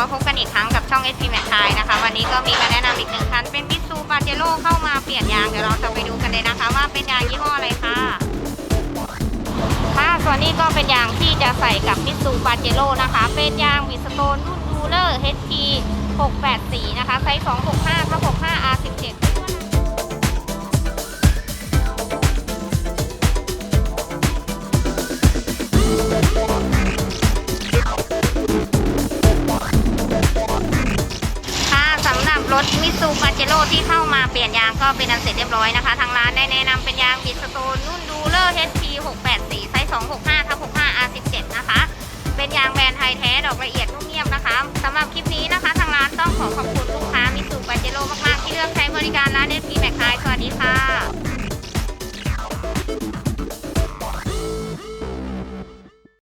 มาพบกันอีกครั้งกับช่อง SP m a c ไทยนะคะ วันนี้ก็มีมาแนะนำอีกหนึ่งคัน เป็นพิซูปาเจโร่เข้ามาเปลี่ยนยาง เดี๋ยวเราจะไปดูกันเลยนะคะ ว่าเป็นยางยี่ห้ออะไรค่ะ ค่ะส่วนนี้ก็เป็นยางที่จะใส่กับพิซูปาเจโร่นะคะ เป็นยางวิสโตนรุ่นดูเลอร์ HP 684 นะคะ ไซส์ 265 65R10 ถมิซูปาเจโร่ที่เข้ามาเปลี่ยนยางก็เป็นอันเสร็จเรียบร้อยนะคะ ทางร้านได้แนะนำเป็นยางบิสโตนนุ่นดูเลอร์ HP 684ไซส์265ทับ65 R17 นะคะ เป็นยางแบรนด์ไทยแท้ดอกละเอียดนุ่มเนียมนะคะสำหรับคลิปนี้นะคะทางร้านต้องขอขอบคุณลูกค้ามิซูปาเจโร่มากๆ ที่เลือกใช้บริการร้าน SP แมคไทยสวัสดีค่ะ